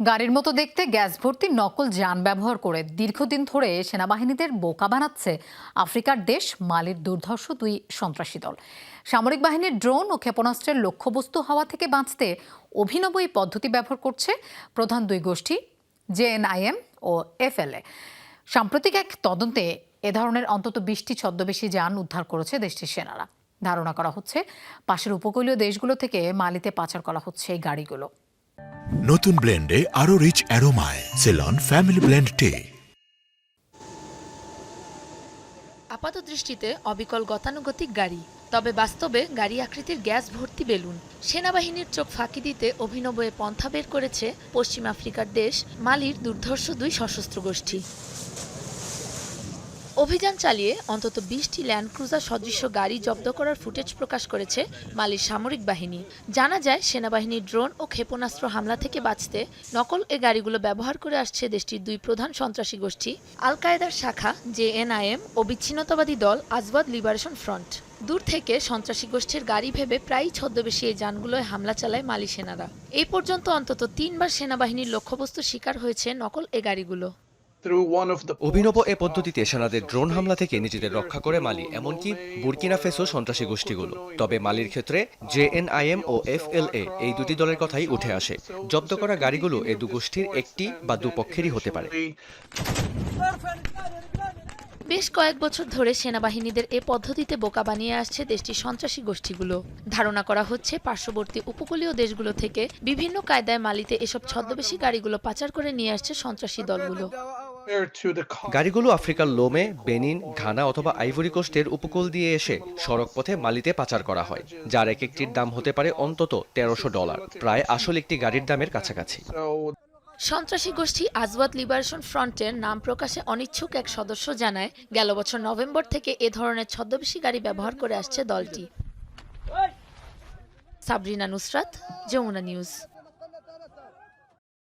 গাড়ির মতো দেখতে গ্যাস ভর্তি নকল যান ব্যবহার করে দীর্ঘদিন ধরে সেনাবাহিনীদের বোকা বানাচ্ছে আফ্রিকার দেশ মালির দুর্ধর্ষ দুই সন্ত্রাসী দল। সামরিক বাহিনীর ড্রোন ও ক্ষেপণাস্ত্রের লক্ষ্যবস্তু হওয়া থেকে বাঁচতে অভিনব এই পদ্ধতি ব্যবহার করছে প্রধান দুই গোষ্ঠী জেএনআইএম ও এফএলএ সাম্প্রতিক এক তদন্তে এ ধরনের অন্তত বিশটি ছদ্মবেশী যান উদ্ধার করেছে দেশটির সেনারা। ধারণা করা হচ্ছে পাশের উপকূলীয় দেশগুলো থেকে মালিতে পাচার করা হচ্ছে এই গাড়িগুলো। নতুন ব্লেন্ডে আরও রিচ অ্যারোমায় সেলন ফ্যামিলি ব্লেন্ড টে আপাত দৃষ্টিতে অবিকল গতানুগতিক গাড়ি, তবে বাস্তবে গাড়ি আকৃতির গ্যাস ভর্তি বেলুন। সেনাবাহিনীর চোখ ফাঁকি দিতে অভিনব পন্থা বের করেছে পশ্চিম আফ্রিকার দেশ, মালির দুর্ধর্ষ দুই সশস্ত্র গোষ্ঠী। অভিযান চালিয়ে অন্তত বিশটি ল্যান্ড ক্রুজার সদৃশ্য গাড়ি জব্দ করার ফুটেজ প্রকাশ করেছে মালির সামরিক বাহিনী। জানা যায়, সেনাবাহিনীর ড্রোন ও ক্ষেপণাস্ত্র হামলা থেকে বাঁচতে নকল এ গাড়িগুলো ব্যবহার করে আসছে দেশটির দুই প্রধান সন্ত্রাসী গোষ্ঠী আল কায়েদার শাখা জেএনআইএম ও বিচ্ছিন্নতাবাদী দল আজওয়াদ লিবারেশন ফ্রন্ট। দূর থেকে সন্ত্রাসী গোষ্ঠীর গাড়ি ভেবে প্রায়ই ছদ্মবেশী এই যানগুলোয় হামলা চালায় মালি সেনারা। এই পর্যন্ত অন্তত তিনবার সেনাবাহিনীর লক্ষ্যবস্তু শিকার হয়েছে নকল এ গাড়িগুলো। অভিনব এ পদ্ধতিতে সেনাদের ড্রোন হামলা থেকে নিজেদের রক্ষা করে মালি এমনকি বুরকিনা ফেসো সন্ত্রাসী গোষ্ঠীগুলো। তবে মালির ক্ষেত্রে জেএনআইএম ও এফএলএ এই দুটি দলের কথাই উঠে আসে। জব্দ করা গাড়িগুলো এ দু গোষ্ঠীর একটি বা দুপক্ষেরই হতে পারে। বেশ কয়েক বছর ধরে সেনাবাহিনীদের এ পদ্ধতিতে বোকা বানিয়ে আসছে দেশটির সন্ত্রাসী গোষ্ঠীগুলো। ধারণা করা হচ্ছে পার্শ্ববর্তী উপকূলীয় দেশগুলো থেকে বিভিন্ন কায়দায় মালিতে এসব ছদ্মবেশী গাড়িগুলো পাচার করে নিয়ে আসছে সন্ত্রাসী দলগুলো। গাড়িগুলো আফ্রিকার লোমে বেনিন ঘানা অথবা আইভরি কোস্টের উপকূল দিয়ে এসে সড়ক পথে মালিতে পাচার করা হয় যার এক একটির দাম হতে পারে অন্তত তেরোশো ডলার প্রায় আসল একটি গাড়ির দামের কাছাকাছি। সন্ত্রাসী গোষ্ঠী আজওয়াদ লিবারেশন ফ্রন্টের নাম প্রকাশে অনিচ্ছুক এক সদস্য জানায় গেল বছর নভেম্বর থেকে এ ধরনের ছদ্মবেশী গাড়ি ব্যবহার করে আসছে দলটি। সাবরিনা নুসরাত যমুনা নিউজ।